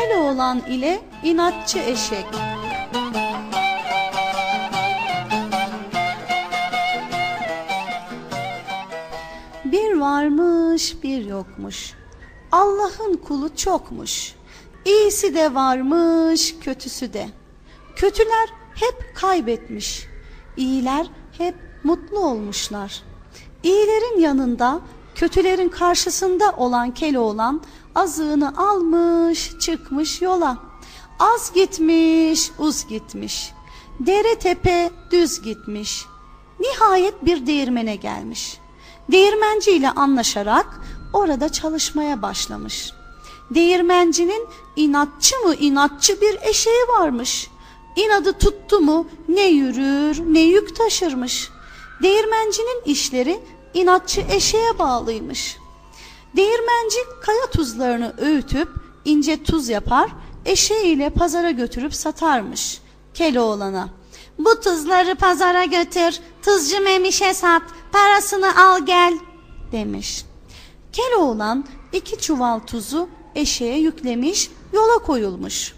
Keloğlan ile inatçı eşek. Bir varmış bir yokmuş. Allah'ın kulu çokmuş. İyisi de varmış, kötüsü de. Kötüler hep kaybetmiş. İyiler hep mutlu olmuşlar. İyilerin yanında, kötülerin karşısında olan Keloğlan azığını almış, çıkmış yola. Az gitmiş, uz gitmiş. Dere tepe düz gitmiş. Nihayet bir değirmene gelmiş. Değirmenci ile anlaşarak orada çalışmaya başlamış. Değirmencinin inatçı mı inatçı bir eşeği varmış. İnadı tuttu mu ne yürür ne yük taşırmış. Değirmencinin işleri inatçı eşeğe bağlıymış. Değirmenci kaya tuzlarını öğütüp ince tuz yapar, eşeğiyle pazara götürüp satarmış Keloğlan'a. Bu tuzları pazara götür, tuzcu Memiş'e sat, parasını al gel demiş. Keloğlan iki çuval tuzu eşeğe yüklemiş, yola koyulmuş.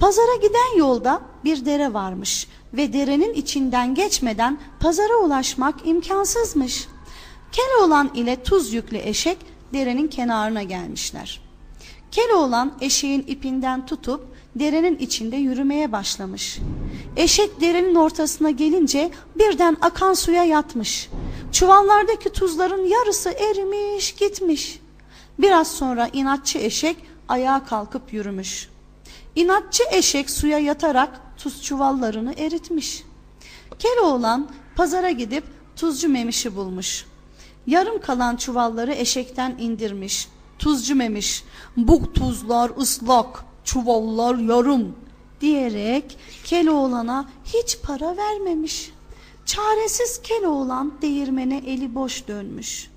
Pazara giden yolda bir dere varmış ve derenin içinden geçmeden pazara ulaşmak imkansızmış. Keloğlan ile tuz yüklü eşek derenin kenarına gelmişler. Keloğlan eşeğin ipinden tutup derenin içinde yürümeye başlamış. Eşek derenin ortasına gelince birden akan suya yatmış. Çuvallardaki tuzların yarısı erimiş gitmiş. Biraz sonra inatçı eşek ayağa kalkıp yürümüş. İnatçı eşek suya yatarak tuz çuvallarını eritmiş. Keloğlan pazara gidip tuzcu memişi bulmuş. Yarım kalan çuvalları eşekten indirmiş. Tuzcu memiş, bu tuzlar ıslak, çuvallar yarım diyerek Keloğlan'a hiç para vermemiş. Çaresiz Keloğlan değirmene eli boş dönmüş.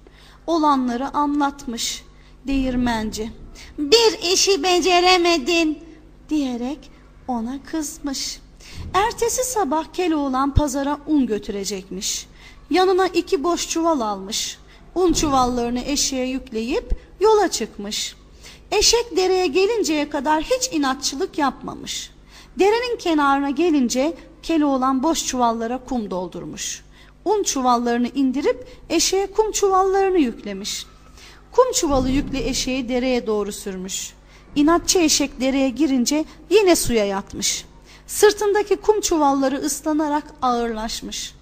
Olanları anlatmış değirmenci. Bir işi beceremedin diyerek ona kızmış. Ertesi sabah Keloğlan pazara un götürecekmiş. Yanına iki boş çuval almış. Un çuvallarını eşeğe yükleyip yola çıkmış. Eşek dereye gelinceye kadar hiç inatçılık yapmamış. Derenin kenarına gelince Keloğlan boş çuvallara kum doldurmuş. Un çuvallarını indirip eşeğe kum çuvallarını yüklemiş. Kum çuvalı yüklü eşeği dereye doğru sürmüş. İnatçı eşek dereye girince yine suya yatmış. Sırtındaki kum çuvalları ıslanarak ağırlaşmış.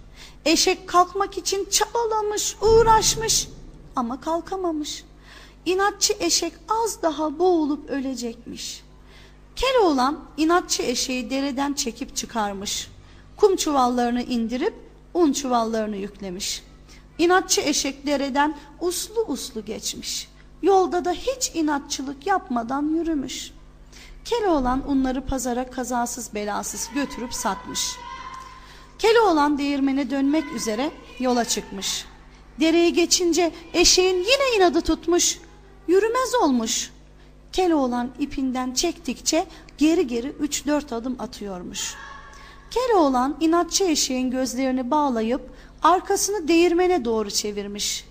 Eşek kalkmak için çabalamış, uğraşmış ama kalkamamış. İnatçı eşek az daha boğulup ölecekmiş. Keloğlan inatçı eşeği dereden çekip çıkarmış. Kum çuvallarını indirip un çuvallarını yüklemiş. İnatçı eşek dereden uslu uslu geçmiş. Yolda da hiç inatçılık yapmadan yürümüş. Keloğlan unları pazara kazasız belasız götürüp satmış. Keloğlan değirmene dönmek üzere yola çıkmış. Dereyi geçince eşeğin yine inadı tutmuş. Yürümez olmuş. Keloğlan ipinden çektikçe geri geri üç dört adım atıyormuş. Keloğlan inatçı eşeğin gözlerini bağlayıp arkasını değirmene doğru çevirmiş.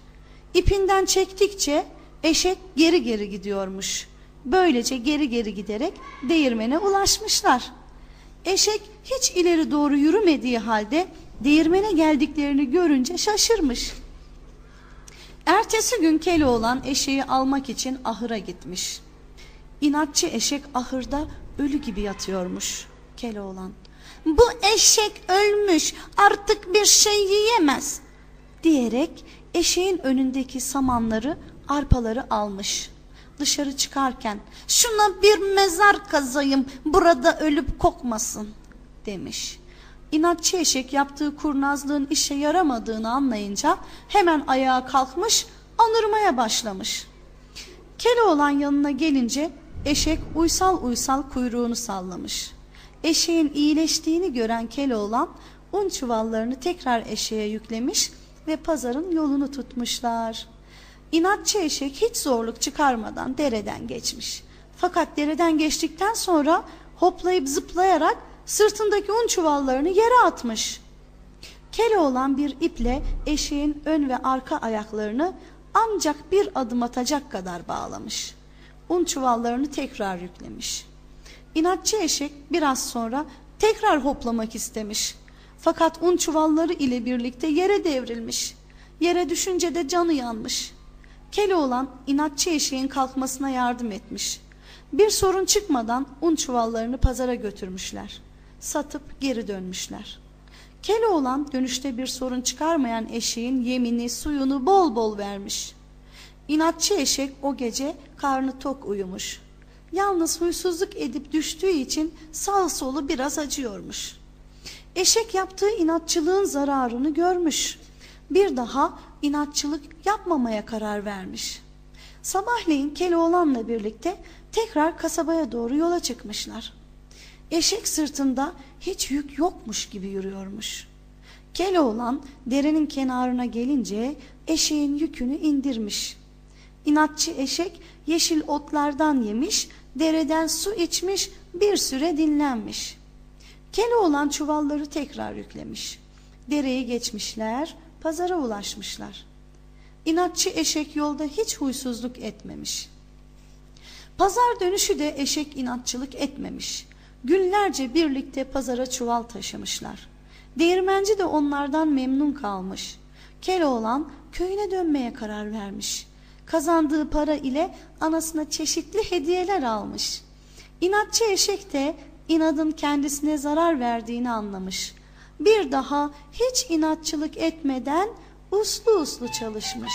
İpinden çektikçe eşek geri geri gidiyormuş. Böylece geri geri giderek değirmene ulaşmışlar. Eşek hiç ileri doğru yürümediği halde değirmene geldiklerini görünce şaşırmış. Ertesi gün Keloğlan eşeği almak için ahıra gitmiş. İnatçı eşek ahırda ölü gibi yatıyormuş Keloğlan. Bu eşek ölmüş artık bir şey yiyemez diyerek eşeğin önündeki samanları arpaları almış. Dışarı çıkarken şuna bir mezar kazayım burada ölüp kokmasın demiş. İnatçı eşek yaptığı kurnazlığın işe yaramadığını anlayınca hemen ayağa kalkmış anırmaya başlamış. Keloğlan yanına gelince eşek uysal uysal kuyruğunu sallamış. Eşeğin iyileştiğini gören Keloğlan un çuvallarını tekrar eşeğe yüklemiş ve pazarın yolunu tutmuşlar. İnatçı eşek hiç zorluk çıkarmadan dereden geçmiş. Fakat dereden geçtikten sonra hoplayıp zıplayarak sırtındaki un çuvallarını yere atmış. Keloğlan bir iple eşeğin ön ve arka ayaklarını ancak bir adım atacak kadar bağlamış. Un çuvallarını tekrar yüklemiş. İnatçı eşek biraz sonra tekrar hoplamak istemiş. Fakat un çuvalları ile birlikte yere devrilmiş. Yere düşünce de canı yanmış. Keloğlan inatçı eşeğin kalkmasına yardım etmiş. Bir sorun çıkmadan un çuvallarını pazara götürmüşler. Satıp geri dönmüşler. Keloğlan dönüşte bir sorun çıkarmayan eşeğin yemini, suyunu bol bol vermiş. İnatçı eşek o gece karnı tok uyumuş. Yalnız huysuzluk edip düştüğü için sağ solu biraz acıyormuş. Eşek yaptığı inatçılığın zararını görmüş. Bir daha inatçılık yapmamaya karar vermiş. Sabahleyin Keloğlan'la birlikte tekrar kasabaya doğru yola çıkmışlar. Eşek sırtında hiç yük yokmuş gibi yürüyormuş. Keloğlan derenin kenarına gelince eşeğin yükünü indirmiş. İnatçı eşek yeşil otlardan yemiş, dereden su içmiş, bir süre dinlenmiş. Keloğlan çuvalları tekrar yüklemiş. Dereyi geçmişler, pazara ulaşmışlar. İnatçı eşek yolda hiç huysuzluk etmemiş. Pazar dönüşü de eşek inatçılık etmemiş. Günlerce birlikte pazara çuval taşımışlar. Değirmenci de onlardan memnun kalmış. Keloğlan köyüne dönmeye karar vermiş. Kazandığı para ile anasına çeşitli hediyeler almış. İnatçı eşek de inadın kendisine zarar verdiğini anlamış. Bir daha hiç inatçılık etmeden uslu uslu çalışmış.